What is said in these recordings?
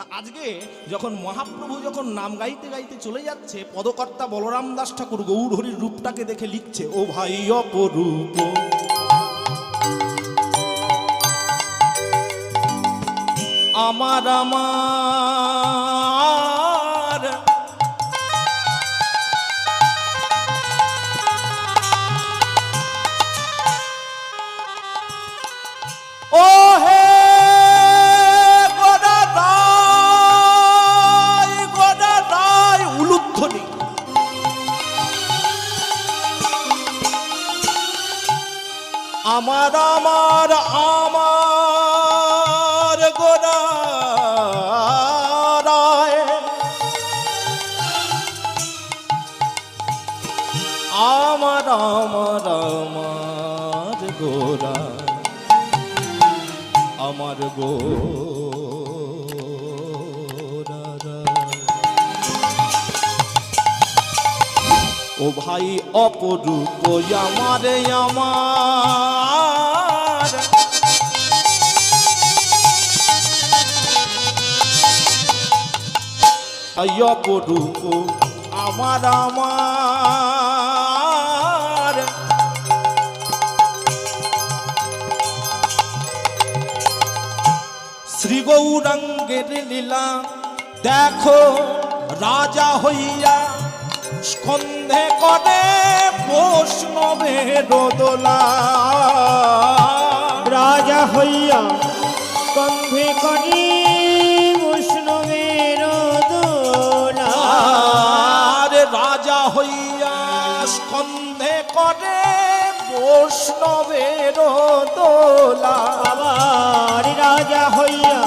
তা আজকে যখন মহাপ্রভু যখন নাম গাইতে গাইতে চলে যাচ্ছে, পদকর্তা বলরাম দাস ঠাকুর গৌরহরির রূপটাকে দেখে লিখছে, ও ভাই অপরূপ। আমার আমার আমার আমার আমার গোরা আমার আমার আমার গোরা আমার গো ও ভাই অপরূপ আমার আমার। অপরূপ আমার আমার। শ্রী গৌরাঙ্গের লীলা দেখো রাজা হইয়া স্কন্ধে করে বৈষ্ণবের দোলা। রাজা হইয়া কণ্ঠে করি বৈষ্ণবের দোলা। রাজা হইয়া স্কন্ধে করে বৈষ্ণবের রাজা হইয়া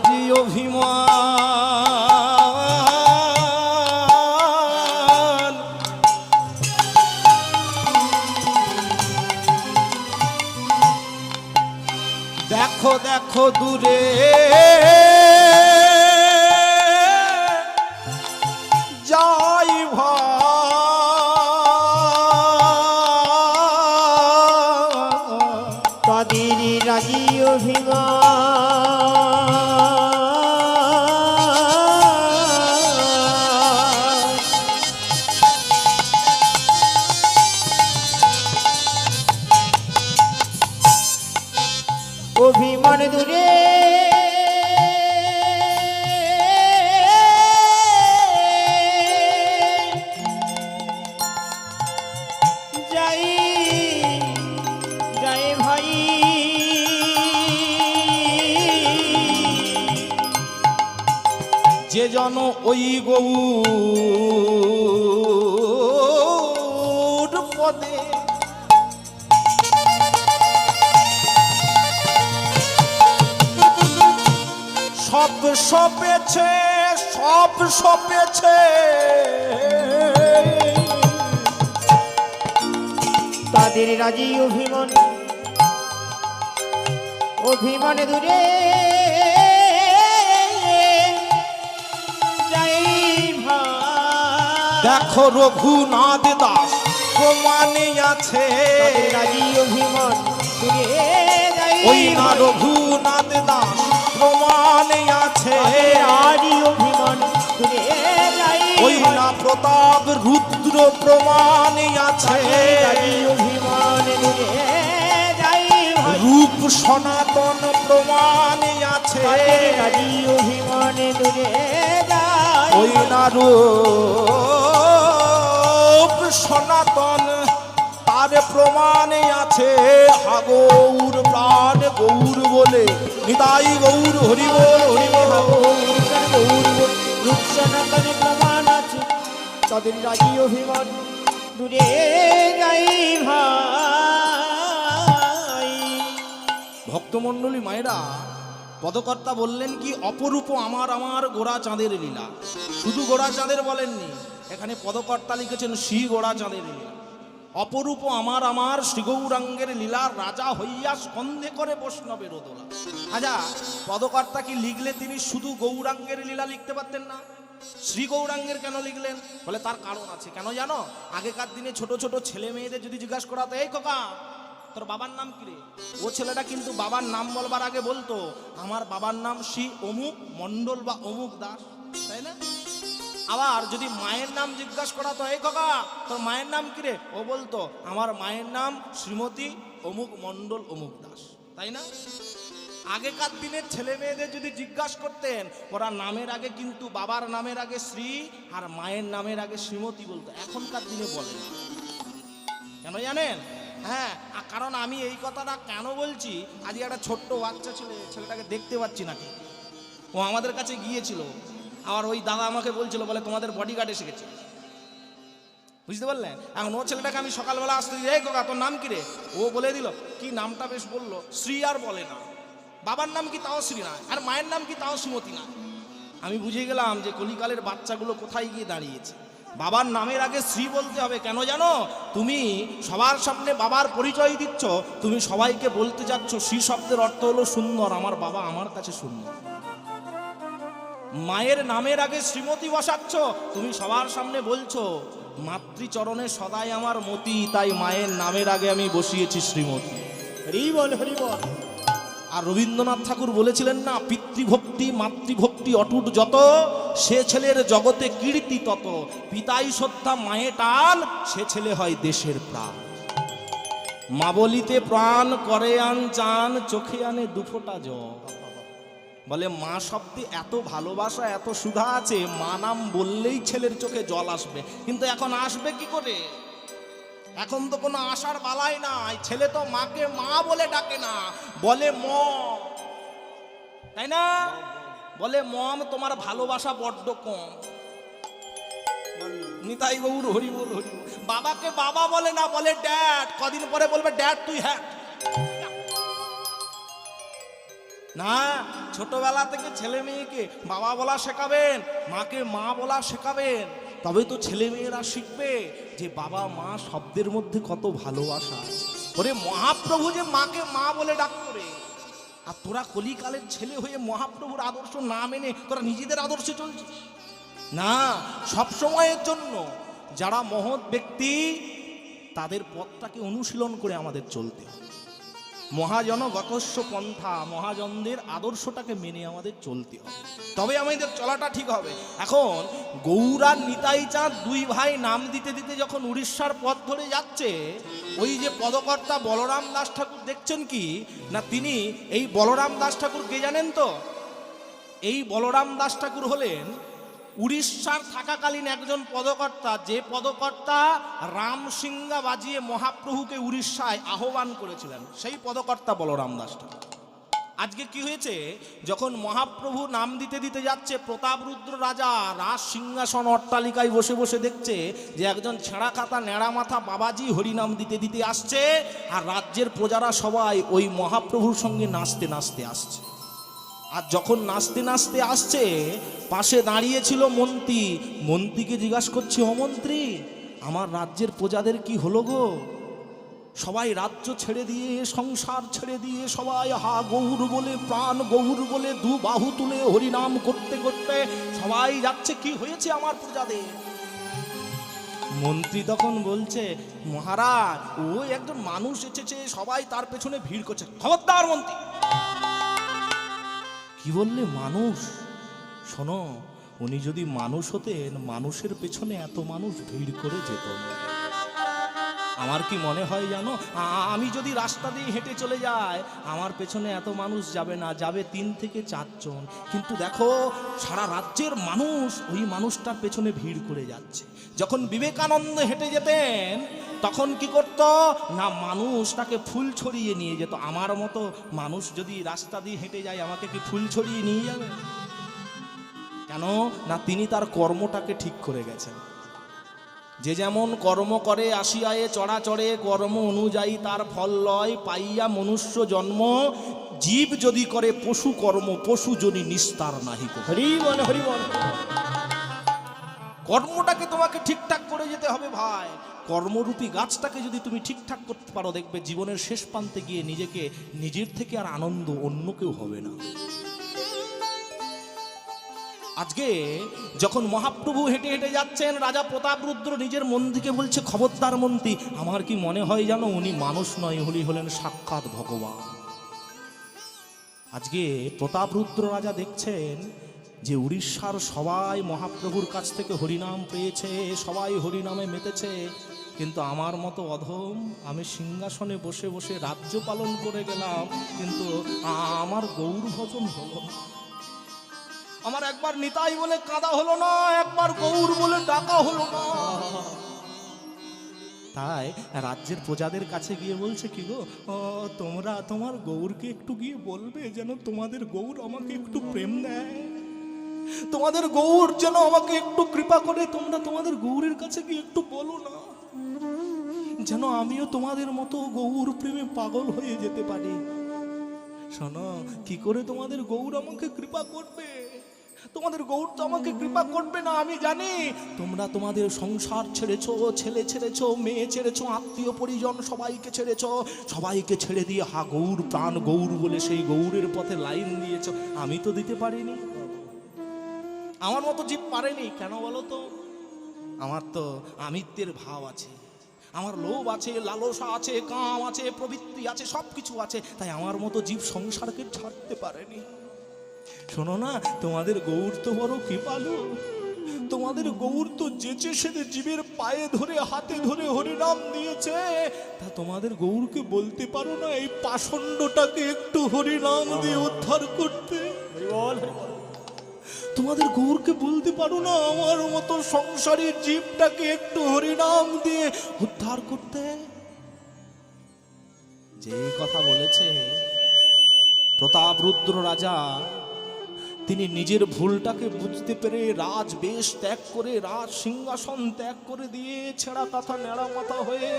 রাজি অভিমান। দেখো দেখো দূরে সব সপেছে সব সপেছে। তাদের রাজি অভিমান অভিমান দূরে। দেখো রঘুনাথ দাস প্রমাণে আছে। রাজি অভিমান দূরে। ওই না। রঘুনাথ দাস। প্রমাণে আছে। রাজি অভিমান। ওই না প্রতাপ রুদ্র প্রমাণে আছে। অভিমান। রূপ সনাতন প্রমাণে আছে। অভিমান। ওই না রূপ সনাতন তার প্রমাণে আছে হাগৌর প্রাণ গৌর বলে। নিতাই গৌর, হরি বল হরি বল রূপসনাতনে প্রমাণ আছে। তাদের রাজি অভিমান। দূরে যাই ভাই। ভক্তমণ্ডলী মায়েরা, পদকর্তা বললেন কি, অপরূপ আমার আমার গোড়া চাঁদের লীলা। শুধু গোড়া চাঁদের বলেননি, এখানে পদকর্তা লিখেছেন, শ্রী গোড়া চাঁদের লীলা। অপরূপ আমার আমার শ্রীগৌরাঙ্গের লীলার রাজা হইয়া স্কন্ধে করে বৈষ্ণবের দোলা আচ্ছা পদকর্তা কি লিখলে তিনি শুধু গৌরাঙ্গের লীলা লিখতে পারতেন না? শ্রী গৌরাঙ্গের কেন লিখলেন? বলে তার কারণ আছে। কেন জানো? আগেকার দিনে ছোট ছোট ছেলে মেয়েদের যদি জিজ্ঞাসা করাতো, এই খোকা, তোর বাবার নাম কি রে? ও ছেলেটা কিন্তু বাবার নাম বলবার আগে বলতো, আমার বাবার নাম শ্রী অমুক মণ্ডল বা অমুক দাস। তাই না? আবার যদি মায়ের নাম জিজ্ঞাসা করা তো, এই কাকা, তোর মায়ের নাম কি রে? ও বলতো, আমার মায়ের নাম শ্রীমতী অমুক মণ্ডল অমুক দাস। তাই না? আগেকার দিনের ছেলে মেয়েদের যদি জিজ্ঞাসা করতেন, ওরা নামের আগে কিন্তু বাবার নামের আগে শ্রী আর মায়ের নামের আগে শ্রীমতী বলতো। এখনকার দিনে বলে কেন জানেন? হ্যাঁ কারণ আমি এই কথাটা কেন বলছি? আজকে একটা ছোট্ট বাচ্চা ছেলে, ছেলেটাকে দেখতে পাচ্ছি নাকি। ও আমাদের কাছে গিয়েছিল। আর ওই দাদা আমাকে বলছিল, বলে তোমাদের বডিগার্ড এসে গেছে। বুঝতে পারলেন? এখন ও ছেলেটাকে আমি সকালবেলা আসতে দিই, এই কোকা, তোর নাম কি রে? ও বলে দিল, কি নামটা বেশ বলল, শ্রী আর বলে না। বাবার নাম কি তাও শ্রী না, আর মায়ের নাম কি তাও শ্রীমতী না। আমি বুঝে গেলাম যে কলিকালের বাচ্চাগুলো কোথায় গিয়ে দাঁড়িয়েছে। বাবার নামের আগে শ্রী বলতে হবে, কেন জানো? তুমি সবার সামনে বাবার পরিচয় দিচ্ছ, তুমি সবাইকে বলতে যাচ্ছ, শ্রী শব্দের অর্থ হলো সুন্দর, আমার বাবা আমার কাছে সুন্দর। মায়ের নামের আগে শ্রীমতী বসাচ্ছ তুমি সবার সামনে বলছো মাতৃচরণে সদাই আমার মতি তাই মায়ের নামের আগে আমি বসিয়েছি শ্রীমতী। হরি বল হরি বল আর রবীন্দ্রনাথ ঠাকুর বলেছিলেন না পিতৃভক্তি মাতৃভক্তি অটুট যত সে ছেলের জগতে কীর্তি তত। পিতাই শ্রদ্ধা মায়ে টান সে ছেলে হয় দেশের প্রাণ। মা বলিতে প্রাণ করে আন চান চোখে আনে দুফোটা জল। বলে, মা শব্দে এত ভালোবাসা, এত সুধা আছে, মা নাম বললেই ছেলের চোখে জল আসবে। কিন্তু এখন আসবে কি করে? এখন তো কোনো আশার বালাই নাই। ছেলে তো মাকে মা বলে ডাকে না। বলে ম তাই না? বলে, মম, তোমার ভালোবাসা বড্ড কম। নিতাই গৌর, হরি বল, হরি বাবাকে বাবা বলে না, বলে, ড্যাড। কদিন পরে বলবে, ড্যাড, তুই হ্যাঁ। না, ছোটবেলা থেকে ছেলে মেয়েকে বাবা বলা শেখাবেন, মাকে মা বলা শেখাবেন। তবে তো ছেলে মেয়েরা শিখবে যে বাবা, মা শব্দের মধ্যে কত ভালোবাসা ওরে মহাপ্রভু যে মাকে মা বলে ডাক করে আর তোরা কলিকালের ছেলে হয়ে মহাপ্রভুর আদর্শ না মেনে তোরা নিজেদের আদর্শে চলছিস? না, সব সময়ের জন্য যারা মহৎ ব্যক্তি, তাদের পথটাকে অনুশীলন করে আমাদের চলতে হবে। মহাজন গতস্য পন্থা, মহাজনদের আদর্শটাকে মেনে আমাদের চলতে হবে। তবে আমাদের চলাটা ঠিক হবে। এখন গৌরার নিতাই চাঁদ দুই ভাই নাম দিতে দিতে যখন উড়িষ্যার পথ ধরে যাচ্ছে, ওই যে পদকর্তা বলরাম দাস ঠাকুর দেখছেন কি? না তিনি এই বলরাম দাস ঠাকুর কে জানেন তো? এই বলরাম দাস ঠাকুর হলেন উড়িষ্যার থাকাকালীন একজন পদকর্তা, যে পদকর্তা রামসিংহা বাজিয়ে মহাপ্রভুকে উড়িষ্যায় আহ্বান করেছিলেন, সেই পদকর্তা বলরাম দাস ঠাকুর। আজকে কি হয়েছে? যখন মহাপ্রভু নাম দিতে দিতে যাচ্ছে প্রতাপরুদ্র রাজা রাজ সিংহাসন অট্টালিকায় বসে বসে দেখছে যে একজন ছেঁড়া খাতা ন্যাড়া মাথা বাবাজি হরিনাম দিতে দিতে আসছে, আর রাজ্যের প্রজারা সবাই ওই মহাপ্রভুর সঙ্গে নাচতে নাচতে আসছে। আর যখন নাচতে নাচতে আসছে, পাশে দাঁড়িয়েছিল মন্ত্রী। মন্ত্রীকে জিজ্ঞাসা করছে, ও মন্ত্রী, আমার রাজ্যের প্রজাদের কি হলো গো? সবাই রাজ্য ছেড়ে দিয়ে, সংসার ছেড়ে দিয়ে সবাই হা গৌর বলে, প্রাণ গৌর বলে, দু বাহু তুলে হরিনাম করতে করতে সবাই যাচ্ছে। কি হয়েছে আমার প্রজাদের? মন্ত্রী তখন বলছে, মহারাজ ওই একজন মানুষ এসেছে, সবাই তার পেছনে ভিড় করছে। খবরদার মন্ত্রী কি বললে মানুষ? শোনো, উনি যদি মানুষ হতেন, মানুষের পেছনে এত মানুষ ভিড় করে যেত। না আমার কি মনে হয় জানো? আমি যদি রাস্তা দিয়ে হেঁটে চলে যাই, আমার পেছনে এত মানুষ যাবে না, যাবে তিন থেকে চারজন। কিন্তু দেখো, সারা রাজ্যের মানুষ ওই মানুষটার পেছনে ভিড় করে যাচ্ছে। যখন বিবেকানন্দ হেঁটে যেতেন তখন কি করতো? না, মানুষ তাকে ফুল ছড়িয়ে নিয়ে যেত। আমার মতো মানুষ যদি রাস্তা দিয়ে হেঁটে যায়, আমাকে কি ফুল ছড়িয়ে নিয়ে যাবে? কেন? না, তিনি তার কর্মটাকে ঠিক করে গেছেন। যে যেমন কর্ম করে, আসিয়ায়ে চড়াচড়ে, কর্ম অনুযায়ী তার ফল লয়, পাইয়া মনুষ্য জন্ম। জীব যদি করে, পশু কর্ম, পশু জনি নিস্তার নাহি হরি বল হরি বল কর্মটাকে তোমাকে ঠিকঠাক করে যেতে হবে ভাই। কর্মরূপী গাছটাকে যদি তুমি ঠিকঠাক করতে পারো, দেখবে জীবনের শেষ প্রান্তে গিয়ে নিজেকে, নিজের থেকে আর আনন্দ অন্য কেউ হবে না। আজকে যখন মহাপ্রভু হেঁটে হেঁটে যাচ্ছেন, রাজা প্রতাপ রুদ্র নিজের মন্ত্রীকে বলছে, খবরদার মন্ত্রী, আমার কি মনে হয় জানো, উনি মানুষ নয়, উনি হলেন সাক্ষাৎ ভগবান। আজকে প্রতাপ রুদ্র রাজা দেখছেন যে উড়িষ্যার সবাই মহাপ্রভুর কাছ থেকে হরিনাম পেয়েছে, সবাই হরিনামে মেতেছে। কিন্তু আমার মতো অধম আমি সিংহাসনে বসে বসে রাজ্য পালন করে গেলাম, কিন্তু আমার গৌর ভজন হলো আমার একবার নিতাই বলে কাঁদা হলো না, একবার গৌর বলে ডাকা হলো না। তাই রাজ্যের প্রজাদের কাছে গিয়ে বলছে, কি গো তোমরা তোমার গৌরকে একটু গিয়ে বলবে, যেন তোমাদের গৌর আমাকে একটু প্রেম দেয়। তোমাদের গৌর যেন আমাকে একটু কৃপা করে, তোমরা তোমাদের গৌরের কাছে গিয়ে একটু বলো না। যেন আমিও তোমাদের মতো গৌর প্রেমে পাগল হয়ে যেতে পারি। শোনো, কি করে তোমাদের গৌর আমাকে কৃপা করবে? তোমাদের গৌর তো আমাকে কৃপা করবে না, আমি জানি। তোমরা তোমাদের সংসার ছেড়েছো, ছেলে ছেড়েছো, মেয়ে ছেড়েছো, আত্মীয় পরিজন সবাইকে ছেড়েছো, সবাইকে ছেড়ে দিয়ে হা গৌর, প্রাণ গৌর বলে সেই গৌরের পথে লাইন দিয়েছ। আমি তো দিতে পারিনি। আমার মতো জীব পারেনি, কেন বলো তো? আমার তো আমিত্বের ভাব আছে। আমার লোভ আছে, লালসা আছে, কাম আছে, প্রবৃত্তি আছে সব কিছু আছে। তাই আমার মতো জীব সংসারকে ছাড়তে পারেনি। শোনো না, তোমাদের গৌর তো বড় কৃপালু। তোমাদের গৌর তো যেচে সেদে জীবের পায়ে ধরে, হাতে ধরে হরিনাম দিয়েছে তা তোমাদের গৌরকে বলতে পারো না, এই পাষণ্ডটাকে একটু হরিনাম দিয়ে উদ্ধার করতে। তোমাদের গৌরকে বলতে পারো না, আমার মতো সংসারী জীবটাকে একটু হরিনাম দিয়ে উদ্ধার করতে। যে কথা বলেছে, প্রতাপ রুদ্র রাজা, তিনি নিজের ভুলটাকে বুঝতে পেরে রাজ বেশ ত্যাগ করে, রাজ সিংহাসন ত্যাগ করে দিয়ে ছেঁড়া কাঁথা নেড়া মাথা হয়ে,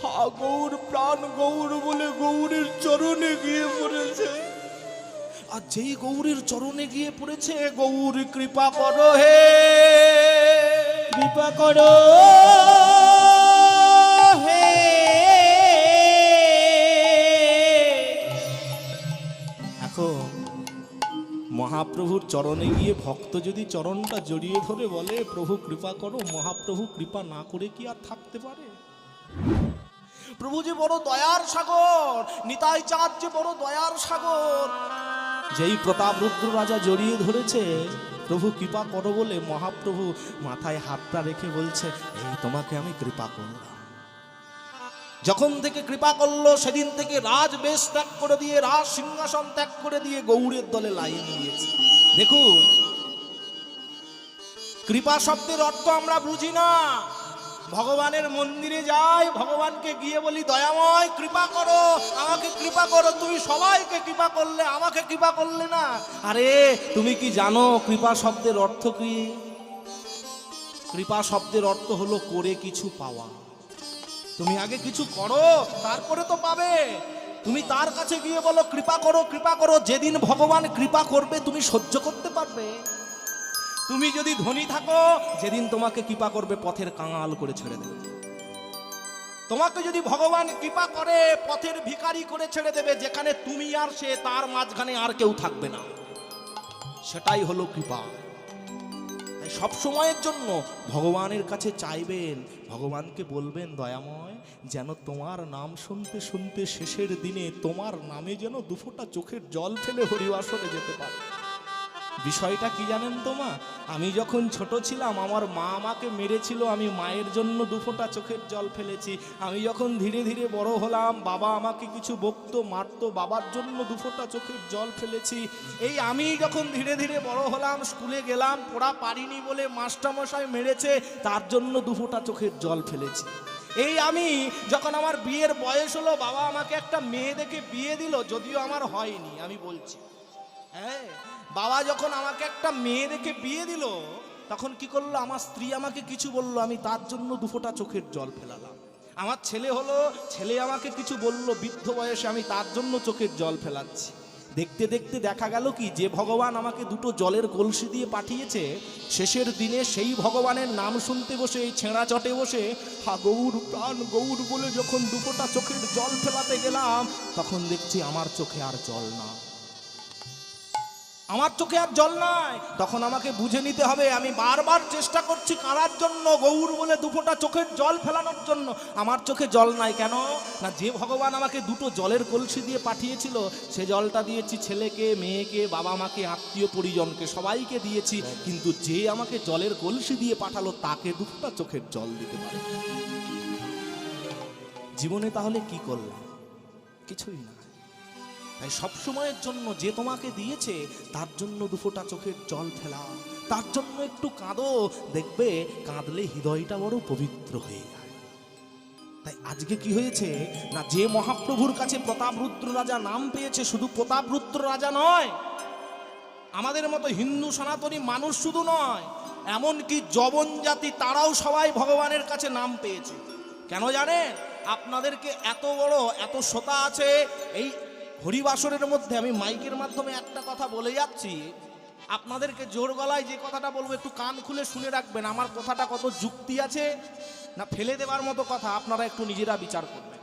হা গৌর প্রাণ গৌর বলে গৌরের চরণে গিয়ে পড়েছে আর যেই গৌরীর চরণে গিয়ে পড়েছে গৌর কৃপা করো হে। কৃপা করো হে। এখন মহাপ্রভুর চরণে গিয়ে ভক্ত যদি চরণটা জড়িয়ে ধরে বলে প্রভু কৃপা করো মহাপ্রভু কৃপা না করে কি আর থাকতে পারে? প্রভু যে বড় দয়ার সাগর নিতাই চাঁদ যে বড় দয়ার সাগর যেই প্রতাপ রুদ্র রাজা জড়িয়ে ধরেছে, প্রভু কৃপা করো বলে মহাপ্রভু মাথায় হাতটা রেখে বলছে, এই তোমাকে আমি কৃপা করলাম। যখন থেকে কৃপা করল, সেদিন থেকে রাজ বেশ ত্যাগ করে দিয়ে, রাজ সিংহাসন ত্যাগ করে দিয়ে গৌড়ের দলে লাইন দিয়েছে। দেখুন, কৃপা শব্দের অর্থ আমরা বুঝি না। ভগবানের মন্দিরে যাই, ভগবানকে গিয়ে বলি, দয়াময়, কৃপা করো, আমাকে কৃপা করো, তুমি সবাইকে কৃপা করলে, আমাকে কৃপা করলে না? আরে, তুমি কি জানো কৃপা শব্দের অর্থ কি? কৃপা শব্দের অর্থ হলো করে কিছু পাওয়া। তুমি আগে কিছু করো, তারপরে তো পাবে। তুমি তার কাছে গিয়ে বলো, কৃপা করো কৃপা করো, যেদিন ভগবান কৃপা করবে, তুমি সহ্য করতে পারবে। তুমি যদি ধনী থাকো, যেদিন তোমাকে কৃপা করবে, পথের কাঙাল করে ছেড়ে দেবে। তোমাকে যদি ভগবান কৃপা করে, পথের ভিখারি করে ছেড়ে দেবে, যেখানে তুমি আর সে, তার মাঝখানে আর কেউ থাকবে না। সেটাই হলো কৃপা। তাই সব সময়ের জন্য ভগবানের কাছে চাইবেন, ভগবানকে বলবেন, দয়াময়, যেন তোমার নাম শুনতে শুনতে শেষের দিনে তোমার নামে যেন দুফোটা চোখের জল ফেলে হরিবাসরে যেতে পারে। বিষয়টা কি জানেন তো মা? আমি যখন ছোট ছিলাম, আমার মা আমাকে মেরেছিল, আমি মায়ের জন্য দুফোটা চোখের জল ফেলেছি। আমি যখন ধীরে ধীরে বড় হলাম, বাবা আমাকে কিছু বকতো, মারতো, বাবার জন্য দুফোটা চোখের জল ফেলেছি। এই আমি যখন ধীরে ধীরে বড় হলাম, স্কুলে গেলাম, পড়া পারিনি বলে মাস্টারমশাই মেরেছে, তার জন্য দুফোটা চোখের জল ফেলেছি। এই আমি যখন আমার বিয়ের বয়স হলো, বাবা আমাকে একটা মেয়ে দেখে বিয়ে দিল, যদিও আমার হয়নি, আমি বলছি। হ্যাঁ? বাবা যখন আমাকে একটা মেয়ে দেখে বিয়ে দিল, তখন কি করল? আমার স্ত্রী আমাকে কিছু বলল, আমি তার জন্য দুফোটা চোখের জল ফেলালাম। আমার ছেলে হলো, ছেলে আমাকে কিছু বলল, বৃদ্ধ বয়সে আমি তার জন্য চোখের জল ফেলাচ্ছি। দেখতে দেখতে দেখা গেল কি, যে ভগবান আমাকে দুটো জলের কলসি দিয়ে পাঠিয়েছে, শেষের দিনে সেই ভগবানের নাম শুনতে বসে, এই ছেঁড়া চটে বসে, হা, গৌর প্রাণ, গৌর বলে যখন দুটোটা চোখের জল ফেলাতে গেলাম, তখন দেখছি আমার চোখে আর জল না। আমার চোখে আর জল নাই। তখন আমাকে বুঝে নিতে হবে, আমি বারবার চেষ্টা করছি কারার জন্য, গৌর বলে দুপোটা চোখের জল ফেলানোর জন্য। আমার চোখে জল নাই কেন? না, যে ভগবান আমাকে দুটো জলের কলসি দিয়ে পাঠিয়েছিল, সে জলটা দিয়েছি ছেলেকে, মেয়েকে, বাবা মাকে, আত্মীয় পরিজনকে, সবাইকে দিয়েছি। কিন্তু যে আমাকে জলের কলসি দিয়ে পাঠালো, তাকে দুটো চোখের জল দিতে পারে। জীবনে তাহলে কি করলাম? কিছুই না। তাই সবসময়ের জন্য যে তোমাকে দিয়েছে, তার জন্য দুফোটা চোখের জল ফেলা। তার জন্য একটু কাঁদো। দেখবে, কাঁদলে হৃদয়টা বড় পবিত্র হয়ে যায়। তাই আজকে কি হয়েছে? না, যে মহাপ্রভুর কাছে প্রতাপরুদ্র রাজা নাম পেয়েছে, শুধু প্রতাপরুদ্র রাজা নয়। আমাদের মতো হিন্দু সনাতনী মানুষ শুধু নয়, এমনকি জবন জাতি তারাও সবাই ভগবানের কাছে নাম পেয়েছে। কেন জানেন? আপনাদেরকে এত বড়, এত শ্রোতা আছে, এই হরিবাসরের মধ্যে আমি মাইকের মাধ্যমে একটা কথা বলে যাচ্ছি। আপনাদেরকে জোর গলায় যে কথাটা বলব, একটু কান খুলে শুনে রাখবেন। আমার কথাটা কত যুক্তি আছে না ফেলে দেওয়ার মতো কথা, আপনারা একটু নিজেরা বিচার করবেন।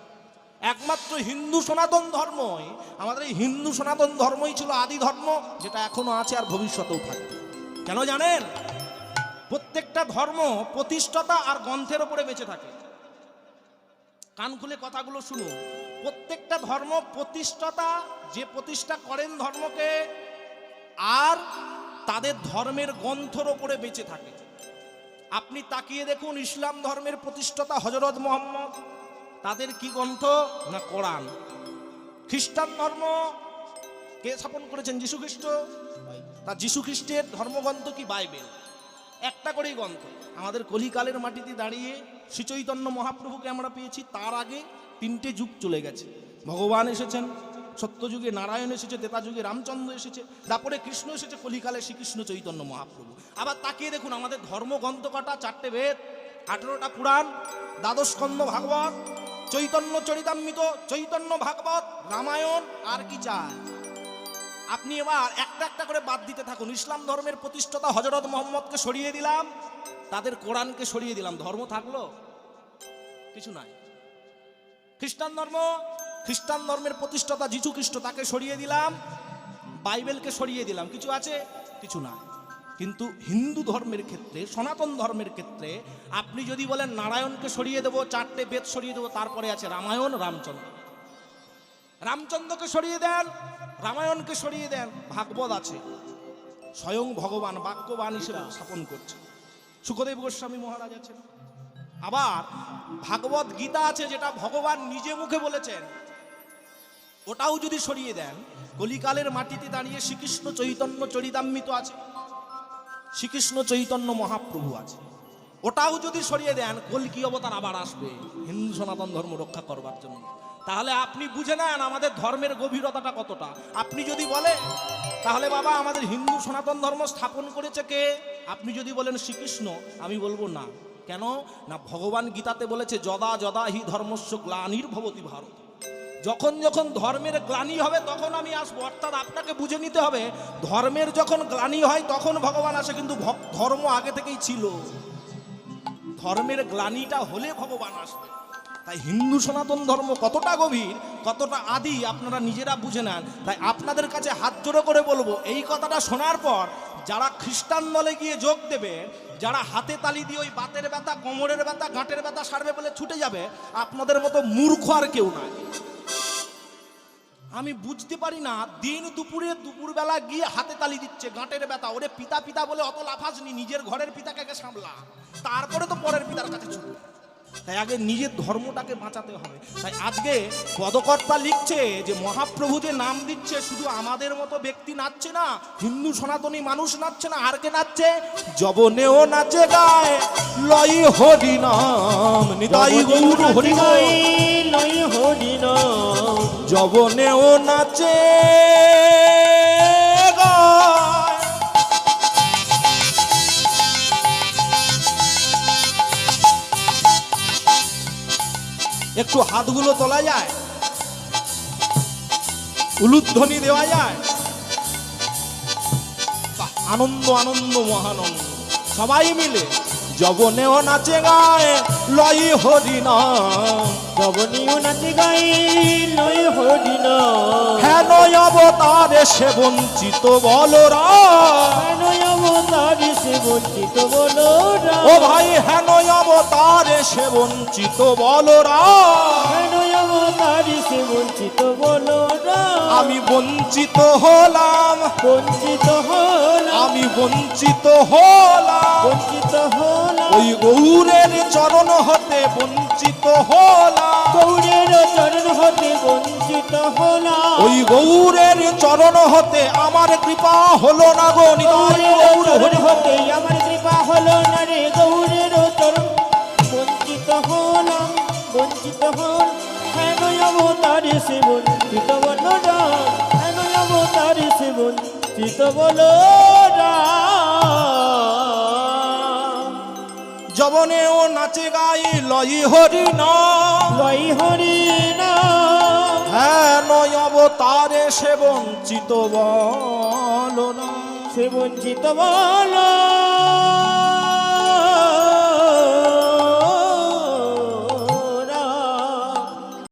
একমাত্র হিন্দু সনাতন ধর্মই, আমাদের এই হিন্দু সনাতন ধর্মই ছিল আদি ধর্ম, যেটা এখনও আছে আর ভবিষ্যতেও থাকবে। কেন জানেন? প্রত্যেকটা ধর্ম প্রতিষ্ঠাতা আর গ্রন্থের ওপরে বেঁচে থাকে। কান খুলে কথাগুলো শুনুন। প্রত্যেকটা ধর্ম প্রতিষ্ঠাতা যে প্রতিষ্ঠা করেন ধর্মকে, আর তাদের ধর্মের গ্রন্থর ওপরে বেঁচে থাকে। আপনি তাকিয়ে দেখুন ইসলাম ধর্মের প্রতিষ্ঠাতা হজরত মোহাম্মদ। তাদের কি গ্রন্থ না কোরআন। খ্রিস্টান ধর্ম কে স্থাপন করেছেন? যীশু খ্রিস্ট তা যীশু খ্রিস্টের ধর্মগ্রন্থ কি? বাইবেল। একটা করেই গ্রন্থ আমাদের কলিকালের মাটিতে দাঁড়িয়ে শ্রীচৈতন্য মহাপ্রভুকে আমরা পেয়েছি তার আগে। তিনটে যুগ চলে গেছে। ভগবান এসেছেন, সত্যযুগে নারায়ণ এসেছে তেতা যুগে রামচন্দ্র এসেছে, তারপরে কৃষ্ণ এসেছে, কলিকালে শ্রীকৃষ্ণ চৈতন্য মহাপ্রভু। আবার তাকিয়ে দেখুন, আমাদের ধর্মগ্রন্থ কটা, চারটে বেদ, আঠেরোটা পুরাণ দ্বাদশ স্কন্ধ ভাগবত, চৈতন্য চরিতাম্বিত চৈতন্য ভাগবত, রামায়ণ, আর কি চায় আপনি এবার একটা একটা করে বাদ দিতে থাকুন। ইসলাম ধর্মের প্রতিষ্ঠাতা হজরত মোহাম্মদকে সরিয়ে দিলাম, তাদের কোরআনকে সরিয়ে দিলাম। ধর্ম থাকল? কিছু নাই। খ্রিস্টান ধর্ম, খ্রিস্টান ধর্মের প্রতিষ্ঠাতা যীশু খ্রিস্ট তাকে সরিয়ে দিলাম, বাইবেলকে সরিয়ে দিলাম। কিছু আছে? কিছু না। কিন্তু হিন্দু ধর্মের ক্ষেত্রে, সনাতন ধর্মের ক্ষেত্রে, আপনি যদি বলেন নারায়ণকে সরিয়ে দেবো, চারটে বেদ সরিয়ে দেবো, তারপরে আছে রামায়ণ, রামচন্দ্র। রামচন্দ্রকে সরিয়ে দেন, রামায়ণকে সরিয়ে দেন, ভাগবত আছে। স্বয়ং ভগবান, বাক্যবান হিসেবে স্থাপন করছে। সুখদেব গোস্বামী মহারাজ আছেন। আবার ভাগবত গীতা আছে যেটা ভগবান নিজে মুখে বলেছেন। ওটাও যদি সরিয়ে দেন, কলিকালের মাটিতে দাঁড়িয়ে শ্রীকৃষ্ণ চৈতন্য চরিতাম্বিত আছে, শ্রীকৃষ্ণ চৈতন্য মহাপ্রভু আছে। ওটাও যদি সরিয়ে দেন কলকি অবতার আবার আসবে? হিন্দু সনাতন ধর্ম রক্ষা করবার জন্য। তাহলে আপনি বুঝে নেন আমাদের ধর্মের গভীরতাটা কতটা। আপনি যদি বলেন, তাহলে বাবা আমাদের হিন্দু সনাতন ধর্ম স্থাপন করেছে কে? আপনি যদি বলেন শ্রীকৃষ্ণ, আমি বলব না। কেন? না ভগবান গীতাতে বলেছে, যদা যদা হি ধর্মস্য গ্লানির ভবতি ভারত। যখন যখন ধর্মের গ্লানি হবে, তখন আমি আসব। অর্থাৎ আপনাকে বুঝে নিতে হবে, ধর্মের যখন গ্লানি হয়, তখন ভগবান আসে, কিন্তু ধর্ম আগে থেকেই ছিল। ধর্মের গ্লানিটা হলে ভগবান আসবে। তাই হিন্দু সনাতন ধর্ম কতটা গভীর, কতটা আদি, আপনারা নিজেরা বুঝে নেন। তাই আপনাদের কাছে হাত জোড়ো করে বলব, এই কথাটা শোনার পর যারা খ্রিস্টান দলে গিয়ে যোগ দেবে, যারা হাতে তালি দিয়ে ওই বাতের ব্যথা, কোমরের ব্যথা গাঁটের ব্যথা সারবে বলে ছুটে যাবে, আপনাদের মতো মূর্খ আর কেউ নাই। আমি বুঝতে পারি না, দিন দুপুরে দুপুরবেলা গিয়ে হাতে তালি দিচ্ছে গাঁটের ব্যথা। ওরে পিতা পিতা বলে অত লাফাসনি নিজের ঘরের পিতাকে সামলা। তারপরে তো পরের পিতার কাছে ছুটবে। তাই আগে নিজের ধর্মটাকে বাঁচাতে হবে। তাই আজকে পদকর্তা লিখছে যে মহাপ্রভু যে নাম দিচ্ছে শুধু আমাদের মতো ব্যক্তি নাচছে না হিন্দু সনাতনী মানুষ নাচছে না আর কে নাচছে? জবনেও নাচে গায় লই হরি নাম নিতাই গৌর হরি। নই হরিণ জবনেও নাচে। একটু হাতগুলো তোলা যায়। উলুধ্বনি দেওয়া যায়। আনন্দ আনন্দ মহানন্দ। সবাই মিলে জবনেও নাচে গায়ে লয় হরিনা জবনীয় নাচে গাই নয় হরিণ হেন অবতারে সে বঞ্চিত বলরা কেন অবতারি সে বঞ্চিত বলো ও ভাই হেন অবতারে সে বঞ্চিত বলরা। সে বঞ্চিত বলো আমি বঞ্চিত হলাম। বঞ্চিত হল আমি বঞ্চিত হলাম। বঞ্চিত হল ওই গৌরের চরণ হতে বঞ্চিত হলাম। গৌরের চরণ হতে বঞ্চিত হল ওই গৌরের চরণ হতে আমার কৃপা হলো না গো নিতাই গৌর। হতে আমার সে বঞ্চিত বলো কেন অবতারে সে বঞ্চিত বলো না জবনেও নাচে গাই লই হরি না। লই হরি না। হ্যাঁ নয় অবতারে সে বঞ্চিত বলো না। সে বঞ্চিত বলো।